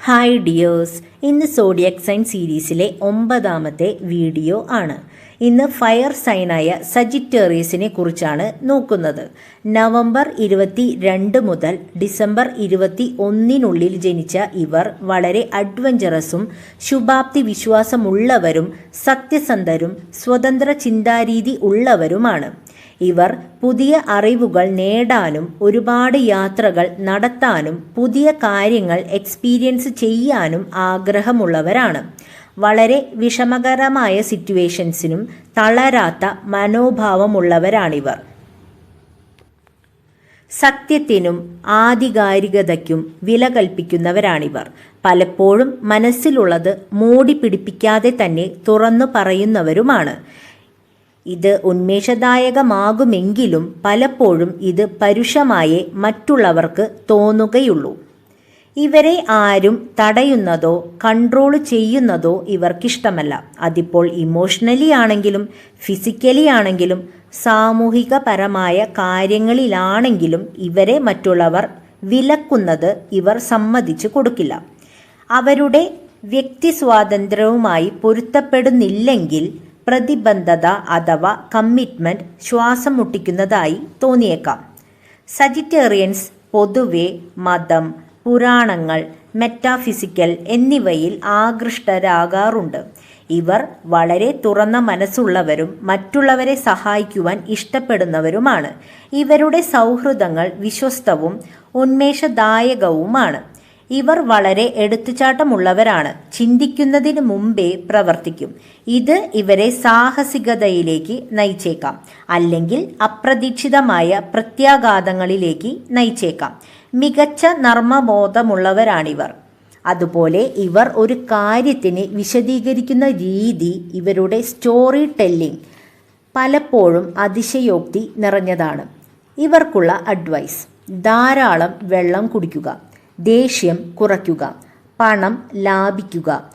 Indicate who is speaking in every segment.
Speaker 1: Hi dears ഇന്ന് zodiac sign സീരീസിലെ ഒമ്പതാമത്തെ വീഡിയോ ആണ്. ഇന്ന് ഫയർ സൈനായ സജിറ്റേറിയസിനെ കുറിച്ചാണ് നോക്കുന്നത്. നവംബർ ഇരുപത്തി രണ്ട് മുതൽ ഡിസംബർ ഇരുപത്തി ഒന്നിനുള്ളിൽ ജനിച്ച ഇവർ വളരെ അഡ്വഞ്ചറസും ശുഭാപ്തി വിശ്വാസമുള്ളവരും സത്യസന്ധരും സ്വതന്ത്ര ചിന്താരീതി ഉള്ളവരുമാണ്. ഇവർ പുതിയ അറിവുകൾ നേടാനും ഒരുപാട് യാത്രകൾ നടത്താനും പുതിയ കാര്യങ്ങൾ എക്സ്പീരിയൻസ് ചെയ്യാനും ആഗ്രഹമുള്ളവരാണ്. വളരെ വിഷമകരമായ സിറ്റുവേഷൻസിനും തളരാത്ത മനോഭാവമുള്ളവരാണിവർ. സത്യത്തിനും ആധികാരികതയ്ക്കും വില കൽപ്പിക്കുന്നവരാണിവർ. പലപ്പോഴും മനസ്സിലുള്ളത് മൂടി പിടിപ്പിക്കാതെ തന്നെ തുറന്നു പറയുന്നവരുമാണ്. ഇത് ഉന്മേഷദായകമാകുമെങ്കിലും പലപ്പോഴും ഇത് പരുഷമായേ മറ്റുള്ളവർക്ക് തോന്നുകയുള്ളൂ. ഇവരെ ആരും തടയുന്നതോ കൺട്രോൾ ചെയ്യുന്നതോ ഇവർക്കിഷ്ടമല്ല. അതിപ്പോൾ ഇമോഷണലി ആണെങ്കിലും ഫിസിക്കലി ആണെങ്കിലും സാമൂഹികപരമായ കാര്യങ്ങളിലാണെങ്കിലും ഇവരെ മറ്റുള്ളവർ വിലക്കുന്നത് ഇവർ സമ്മതിച്ചു കൊടുക്കില്ല. അവരുടെ വ്യക്തി സ്വാതന്ത്ര്യവുമായി പൊരുത്തപ്പെടുന്നില്ലെങ്കിൽ പ്രതിബദ്ധത അഥവാ കമ്മിറ്റ്മെന്റ് ശ്വാസം മുട്ടിക്കുന്നതായി തോന്നിയേക്കാം. സജിറ്റേറിയൻസ് പൊതുവെ മതം പുരാണങ്ങൾ മെറ്റാഫിസിക്കൽ എന്നിവയിൽ ആകൃഷ്ടരാകാറുണ്ട്. ഇവർ വളരെ തുറന്ന മനസ്സുള്ളവരും മറ്റുള്ളവരെ സഹായിക്കുവാൻ ഇഷ്ടപ്പെടുന്നവരുമാണ്. ഇവരുടെ സൗഹൃദങ്ങൾ വിശ്വസ്തവും ഉന്മേഷദായകവുമാണ്. ഇവർ വളരെ എടുത്തുചാട്ടമുള്ളവരാണ്. ചിന്തിക്കുന്നതിന് മുമ്പേ പ്രവർത്തിക്കും. ഇത് ഇവരെ സാഹസികതയിലേക്ക് നയിച്ചേക്കാം. അല്ലെങ്കിൽ അപ്രതീക്ഷിതമായ പ്രത്യാഘാതങ്ങളിലേക്ക് നയിച്ചേക്കാം. മികച്ച നർമ്മബോധമുള്ളവരാണിവർ. അതുപോലെ ഇവർ ഒരു കാര്യത്തിന് വിശദീകരിക്കുന്ന രീതി ഇവരുടെ സ്റ്റോറി ടെല്ലിംഗ് പലപ്പോഴും അതിശയോക്തി നിറഞ്ഞതാണ്. ഇവർക്കുള്ള അഡ്വൈസ് ധാരാളം വെള്ളം കുടിക്കുക. ദേഷ്യം കുറയ്ക്കുക. പണം ലാഭിക്കുക.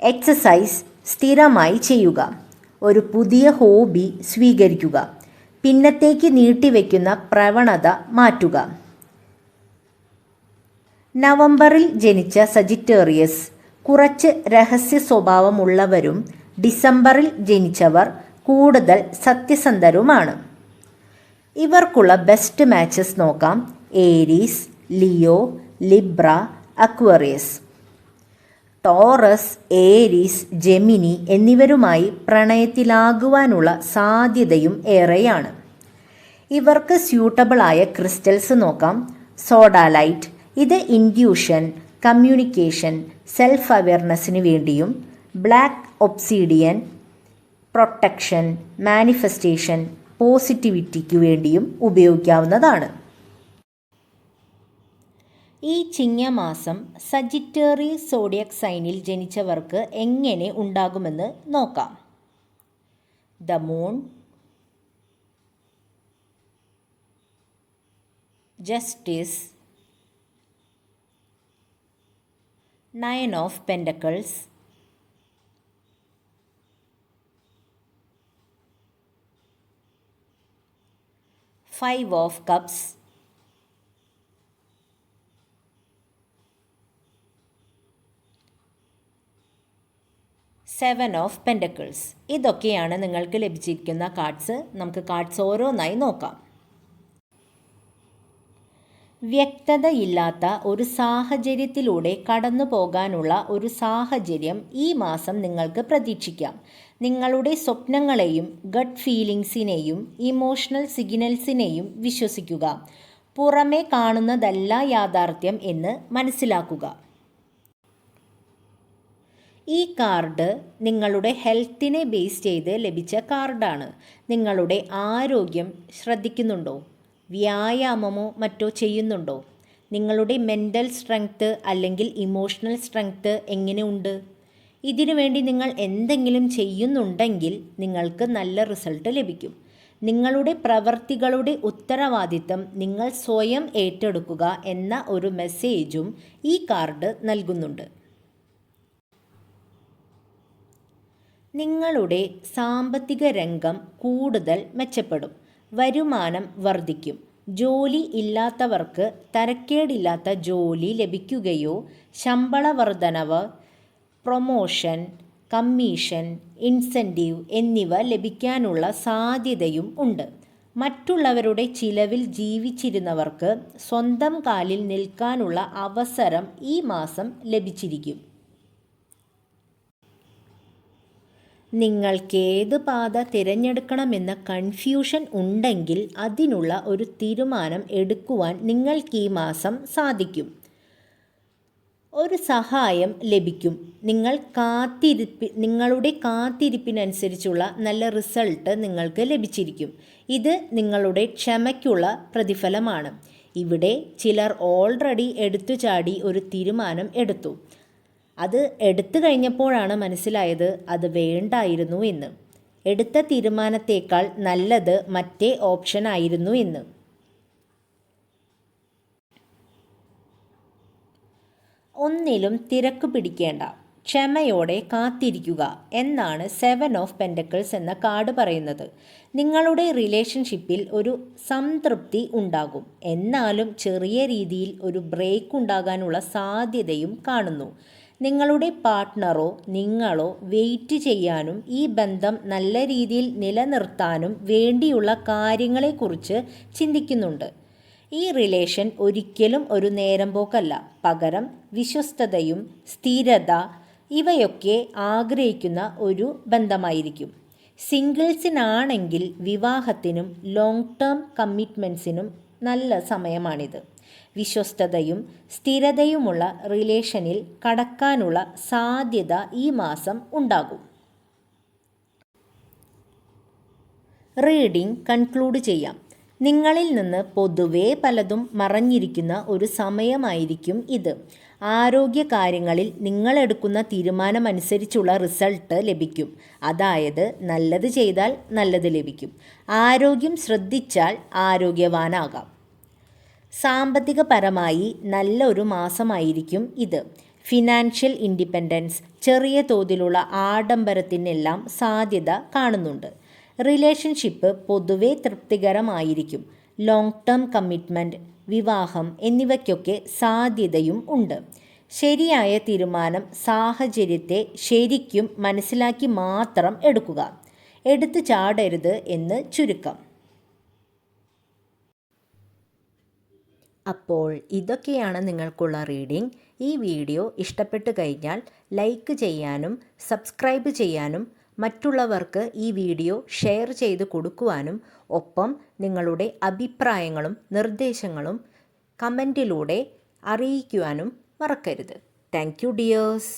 Speaker 1: എക്സസൈസ് സ്ഥിരമായി ചെയ്യുക. ഒരു പുതിയ ഹോബി സ്വീകരിക്കുക. പിന്നത്തേക്ക് നീട്ടിവെക്കുന്ന പ്രവണത മാറ്റുക. നവംബറിൽ ജനിച്ച സജിറ്റേറിയസ് കുറച്ച് രഹസ്യ സ്വഭാവമുള്ളവരും ഡിസംബറിൽ ജനിച്ചവർ കൂടുതൽ സത്യസന്ധരുമാണ്. ഇവർക്കുള്ള ബെസ്റ്റ് മാച്ചസ് നോക്കാം. Aries Leo Libra Aquarius Taurus Aries Gemini എന്നിവരുമായി പ്രണയത്തിലാകുവാനുള്ള സാധ്യതയും ഏറെയാണ്. ഇവർക്ക് സ്യൂട്ടബിളായ ക്രിസ്റ്റൽസ് നോക്കാം. സോഡാലൈറ്റ് ഇത് ഇൻഡ്യൂഷൻ കമ്മ്യൂണിക്കേഷൻ സെൽഫ് അവെയർനെസ്സിന് വേണ്ടിയും ബ്ലാക്ക് ഒബ്സീഡിയൻ പ്രൊട്ടക്ഷൻ മാനിഫെസ്റ്റേഷൻ പോസിറ്റിവിറ്റിക്ക് വേണ്ടിയും ഉപയോഗിക്കാവുന്നതാണ്. ഈ ചിങ്ങമാസം സജിറ്റേറി സോഡിയക് സൈനിൽ ജനിച്ചവർക്ക് എങ്ങനെ ഉണ്ടാകുമെന്ന് നോക്കാം. The moon justice nine of pentacles five of cups seven of pentacles ഇതൊക്കെയാണ് നിങ്ങൾക്ക് ലഭിച്ചിരിക്കുന്ന കാർഡ്സ് നമുക്ക് കാർഡ്സ് ഓരോന്നായി നോക്കാം. വ്യക്തതയില്ലാത്ത ഒരു സാഹചര്യത്തിലൂടെ കടന്നു പോകാനുള്ള ഒരു സാഹചര്യം ഈ മാസം നിങ്ങൾക്ക് പ്രതീക്ഷിക്കാം. നിങ്ങളുടെ സ്വപ്നങ്ങളെയും ഗട്ട് ഫീലിംഗ്സിനെയും ഇമോഷണൽ സിഗ്നൽസിനെയും വിശ്വസിക്കുക. പുറമേ കാണുന്നതല്ല യാഥാർത്ഥ്യം എന്ന് മനസ്സിലാക്കുക. ഈ കാർഡ് നിങ്ങളുടെ ഹെൽത്തിനെ ബേസ് ചെയ്ത് ലഭിച്ച കാർഡാണ്. നിങ്ങളുടെ ആരോഗ്യം ശ്രദ്ധിക്കുന്നുണ്ടോ? വ്യായാമമോ മറ്റോ ചെയ്യുന്നുണ്ടോ? നിങ്ങളുടെ മെന്റൽ സ്ട്രെങ്ത്ത് അല്ലെങ്കിൽ ഇമോഷണൽ സ്ട്രെങ്ത്ത് എങ്ങനെയുണ്ട് ഇതിനു വേണ്ടി നിങ്ങൾ എന്തെങ്കിലും ചെയ്യുന്നുണ്ടെങ്കിൽ നിങ്ങൾക്ക് നല്ല റിസൾട്ട് ലഭിക്കും. നിങ്ങളുടെ പ്രവർത്തികളുടെ ഉത്തരവാദിത്തം നിങ്ങൾ സ്വയം ഏറ്റെടുക്കുക എന്ന ഒരു മെസ്സേജും ഈ കാർഡ് നൽകുന്നുണ്ട്. നിങ്ങളുടെ സാമ്പത്തിക രംഗം കൂടുതൽ മെച്ചപ്പെടും. വരുമാനം വർദ്ധിക്കും. ജോലി ഇല്ലാത്തവർക്ക് തരക്കേടില്ലാത്ത ജോലി ലഭിക്കുകയോ ശമ്പള വർധനവ് പ്രൊമോഷൻ കമ്മീഷൻ ഇൻസെന്റീവ് എന്നിവ ലഭിക്കാനുള്ള സാധ്യതയും ഉണ്ട്. മറ്റുള്ളവരുടെ ചിലവിൽ ജീവിച്ചിരുന്നവർക്ക് സ്വന്തം കാലിൽ നിൽക്കാനുള്ള അവസരം ഈ മാസം ലഭിച്ചിരിക്കും. നിങ്ങൾക്ക് ഏത് പാത തിരഞ്ഞെടുക്കണമെന്ന കൺഫ്യൂഷൻ ഉണ്ടെങ്കിൽ അതിനുള്ള ഒരു തീരുമാനം എടുക്കുവാൻ നിങ്ങൾക്ക് ഈ മാസം സാധിക്കും. ഒരു സഹായം ലഭിക്കും. നിങ്ങൾ കാത്തിരിപ്പി നിങ്ങളുടെ കാത്തിരിപ്പിനനുസരിച്ചുള്ള നല്ല റിസൾട്ട് നിങ്ങൾക്ക് ലഭിച്ചിരിക്കും. ഇത് നിങ്ങളുടെ ക്ഷമയ്ക്കുള്ള പ്രതിഫലമാണ്. ഇവിടെ ചിലർ ഓൾറെഡി എടുത്തു ചാടി ഒരു തീരുമാനം എടുത്തു. അത് എടുത്തു കഴിഞ്ഞപ്പോഴാണ് മനസ്സിലായത് അത് വേണ്ടായിരുന്നു എന്ന്. എടുത്ത തീരുമാനത്തേക്കാൾ നല്ലത് മറ്റേ ഓപ്ഷൻ ആയിരുന്നു എന്ന്. ഒന്നിലും തിരക്ക് പിടിക്കേണ്ട. ക്ഷമയോടെ കാത്തിരിക്കുക എന്നാണ് സെവൻ ഓഫ് പെൻഡക്കിൾസ് എന്ന കാർഡ് പറയുന്നത്. നിങ്ങളുടെ റിലേഷൻഷിപ്പിൽ ഒരു സംതൃപ്തി ഉണ്ടാകും. എന്നാലും ചെറിയ രീതിയിൽ ഒരു ബ്രേക്ക് ഉണ്ടാകാനുള്ള സാധ്യതയും കാണുന്നു. നിങ്ങളുടെ പാർട്ട്ണറോ നിങ്ങളോ വെയിറ്റ് ചെയ്യാനും ഈ ബന്ധം നല്ല രീതിയിൽ നിലനിർത്താനും വേണ്ടിയുള്ള കാര്യങ്ങളെക്കുറിച്ച് ചിന്തിക്കുന്നുണ്ട്. ഈ റിലേഷൻ ഒരിക്കലും ഒരു നേരം പോക്കല്ല. പകരം വിശ്വസ്തതയും സ്ഥിരത ഇവയൊക്കെ ആഗ്രഹിക്കുന്ന ഒരു ബന്ധമായിരിക്കും. സിംഗിൾസിനാണെങ്കിൽ വിവാഹത്തിനും ലോങ് ടേം കമ്മിറ്റ്മെന്റ്സിനും നല്ല സമയമാണിത്. വിശ്വസ്തതയും സ്ഥിരതയുമുള്ള റിലേഷനിൽ കടക്കാനുള്ള സാധ്യത ഈ മാസം ഉണ്ടാകും. റീഡിംഗ് കൺക്ലൂഡ് ചെയ്യാം. നിങ്ങളിൽ നിന്ന് പൊതുവേ പലതും മറഞ്ഞിരിക്കുന്ന ഒരു സമയമായിരിക്കും ഇത്. ആരോഗ്യ കാര്യങ്ങളിൽ നിങ്ങളെടുക്കുന്ന തീരുമാനമനുസരിച്ചുള്ള റിസൾട്ട് ലഭിക്കും. അതായത് നല്ലത് ചെയ്താൽ നല്ലത് ലഭിക്കും. ആരോഗ്യം ശ്രദ്ധിച്ചാൽ ആരോഗ്യവാനാകാം. സാമ്പത്തികപരമായി നല്ല ഒരു മാസമായിരിക്കും ഇത്. ഫിനാൻഷ്യൽ ഇൻഡിപെൻഡൻസ് ചെറിയ തോതിലുള്ള ആഡംബരത്തിനെല്ലാം സാധ്യത കാണുന്നുണ്ട്. റിലേഷൻഷിപ്പ് പൊതുവെ തൃപ്തികരമായിരിക്കും. ലോങ് ടേം കമ്മിറ്റ്മെന്റ് വിവാഹം എന്നിവയ്ക്കൊക്കെ സാധ്യതയും ഉണ്ട്. ശരിയായ തീരുമാനം സാഹചര്യത്തെ ശരിക്കും മനസ്സിലാക്കി മാത്രം എടുക്കുക. എടുത്തു ചാടരുത് എന്ന് ചുരുക്കം. അപ്പോൾ ഇതൊക്കെയാണ് നിങ്ങൾക്കുള്ള റീഡിംഗ്. ഈ വീഡിയോ ഇഷ്ടപ്പെട്ടു കഴിഞ്ഞാൽ ലൈക്ക് ചെയ്യാനും സബ്സ്ക്രൈബ് ചെയ്യാനും മറ്റുള്ളവർക്ക് ഈ വീഡിയോ ഷെയർ ചെയ്ത് കൊടുക്കുവാനും ഒപ്പം നിങ്ങളുടെ അഭിപ്രായങ്ങളും നിർദ്ദേശങ്ങളും കമന്റിലൂടെ അറിയിക്കുവാനും മറക്കരുത്. Thank you dears.